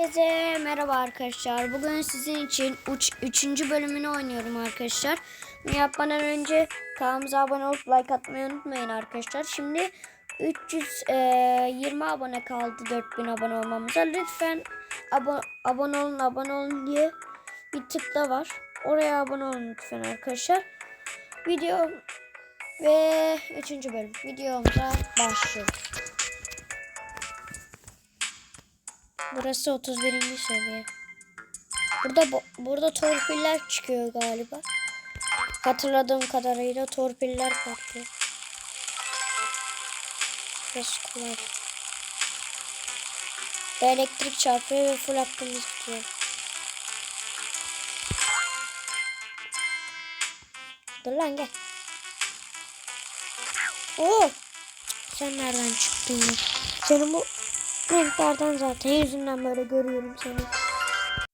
Herkese merhaba arkadaşlar. Bugün sizin için 3. bölümünü oynuyorum arkadaşlar. Bunu yapmadan önce kanalımıza abone olup like atmayı unutmayın arkadaşlar. Şimdi 320 abone kaldı 4000 abone olmamıza. Lütfen abo abone olun abone olun diye bir tıkla var. Oraya abone olun lütfen arkadaşlar. Video ve 3. bölüm videomuza başlıyoruz. Burası 31. seviye. Burada bu- burada torpiller çıkıyor galiba. Hatırladığım kadarıyla torpiller patlıyor. Burası kolay. Ve elektrik çarpıyor ve full hakkımız gidiyor. Dur lan gel. Oo! Sen nereden çıktın ya? Senin bu renklerden zaten yüzünden böyle görüyorum seni.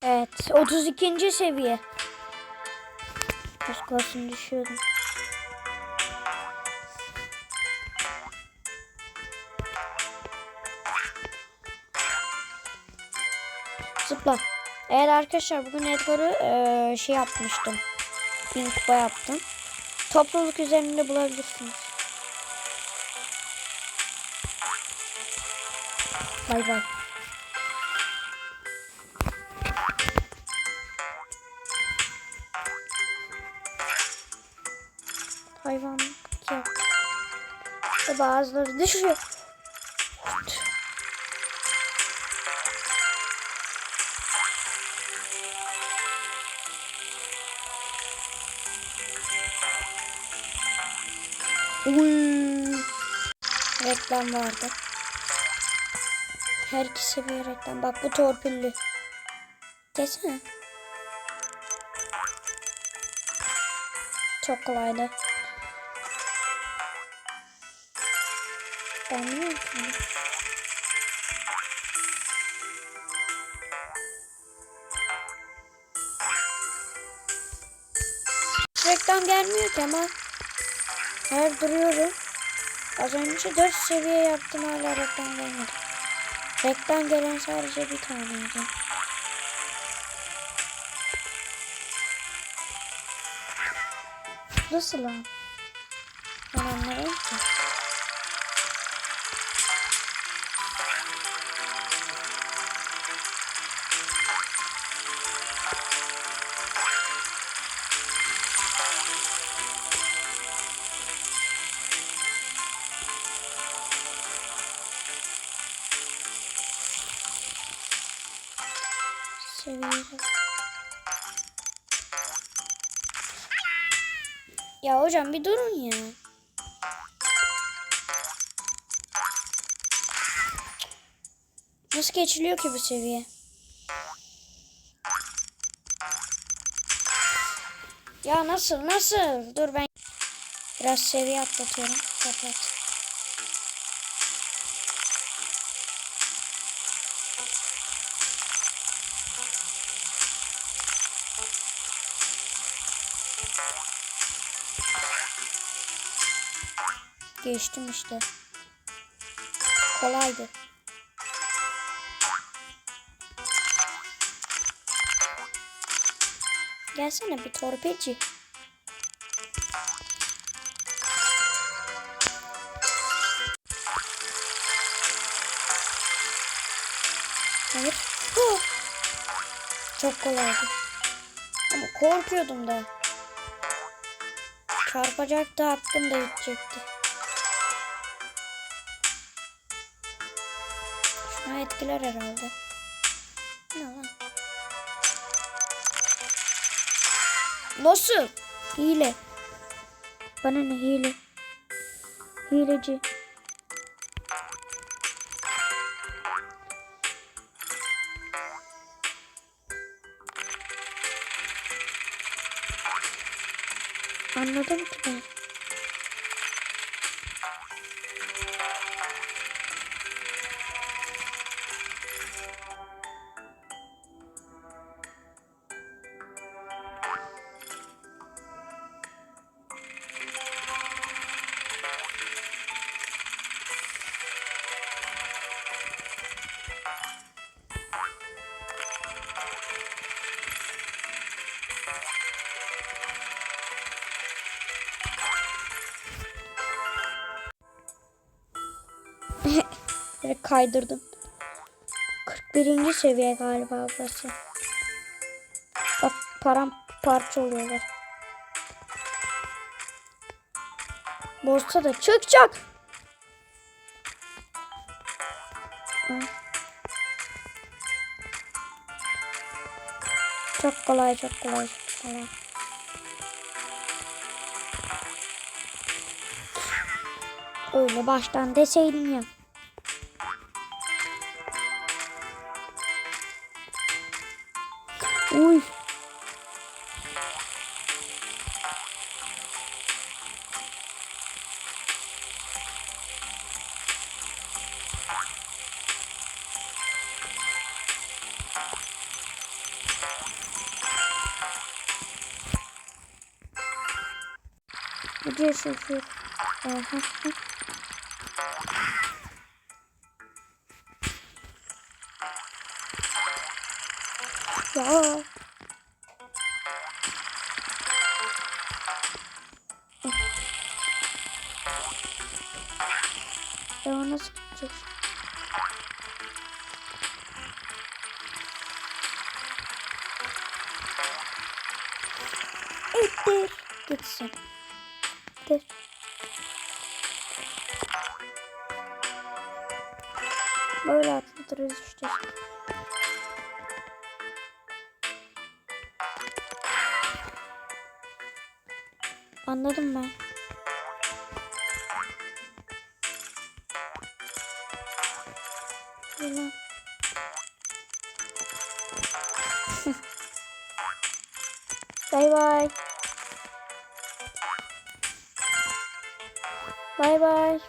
Evet 32. seviye. Az kalsın düşüyordum. Zıpla. Evet arkadaşlar bugün Edgar'ı eee, şey yapmıştım. Kupa yaptım. Topluluk üzerinde bulabilirsiniz. Bay bay. Hayvan ya. Ve bazıları düşüyor. Uy. Reklam vardı. Her iki seviye reklam. Bak bu torpilli. Geçsene. Çok kolaydı. Ben ki. bunu. Reklam gelmiyor ki ama her duruyorum. Az önce 4 seviye yaptım hala reklam gelmedi. Reklam gelen sadece bir taneydi. Nasıl lan? Ya hocam bir durun ya. Nasıl geçiliyor ki bu seviye? Ya nasıl nasıl? Dur ben biraz seviye atlatıyorum. Kapat. Geçtim işte. Kolaydı. Gelsene bir torpilci. Hayır. Huh. Çok kolaydı. Ama korkuyordum da. Çarpacaktı hakkım da gidecekti. Etkiler herhalde. Ne lan? Nasıl? Hile. Bana ne hile? Hileci. Anladım ki ben. Direkt kaydırdım. 41. seviye galiba burası. Bak param parça oluyorlar. Borsa da çıkacak. Çok kolay, çok kolay, çok kolay. Öyle baştan deseydim ya. Çekiyor. Aha. Ya. Ya nasıl gideceğiz? İttir. Gitsin. İttir. Böyle atlatırız işte. Anladım ben. Bay bay.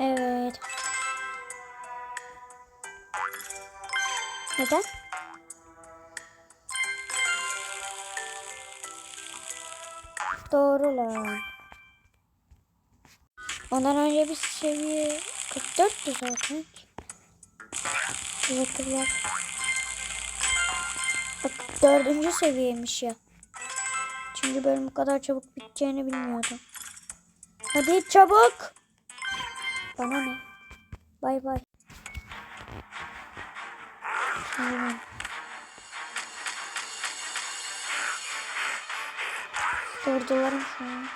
Evet. Neden? Doğru lan. Ondan önce bir seviye 44'tü zaten. Hatırlar. Bak dördüncü seviyeymiş ya. Çünkü bölüm bu kadar çabuk biteceğini bilmiyordum. Hadi çabuk. Bana ne? Bay bay. Şimdi Durdularım şu an.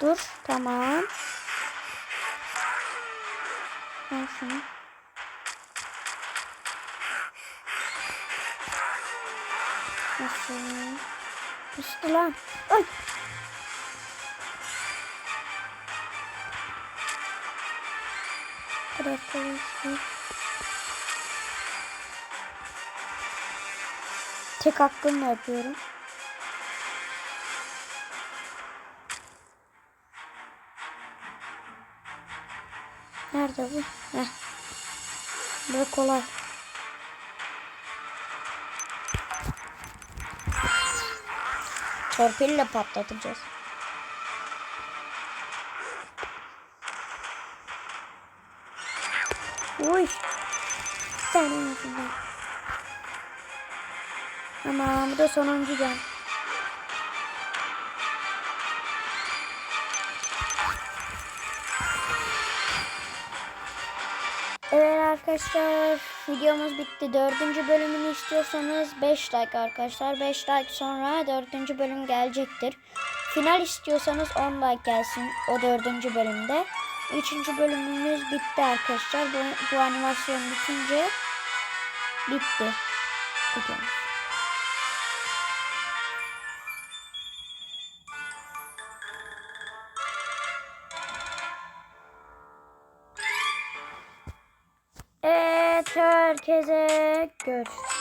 Dur. Tamam. Al şunu. Nasıl? Düştü lan. Ay. Tek hakkımla yapıyorum. Nerede bu? Heh. Böyle kolay. Torpille patlatacağız. Uy. Sen yüzünden. Ama bu da sonuncu can. Arkadaşlar videomuz bitti. Dördüncü bölümünü istiyorsanız 5 like arkadaşlar. 5 like sonra dördüncü bölüm gelecektir. Final istiyorsanız 10 like gelsin o dördüncü bölümde. Üçüncü bölümümüz bitti arkadaşlar. Bu, bu animasyon bitince bitti. Videomuz. Görüşürüz.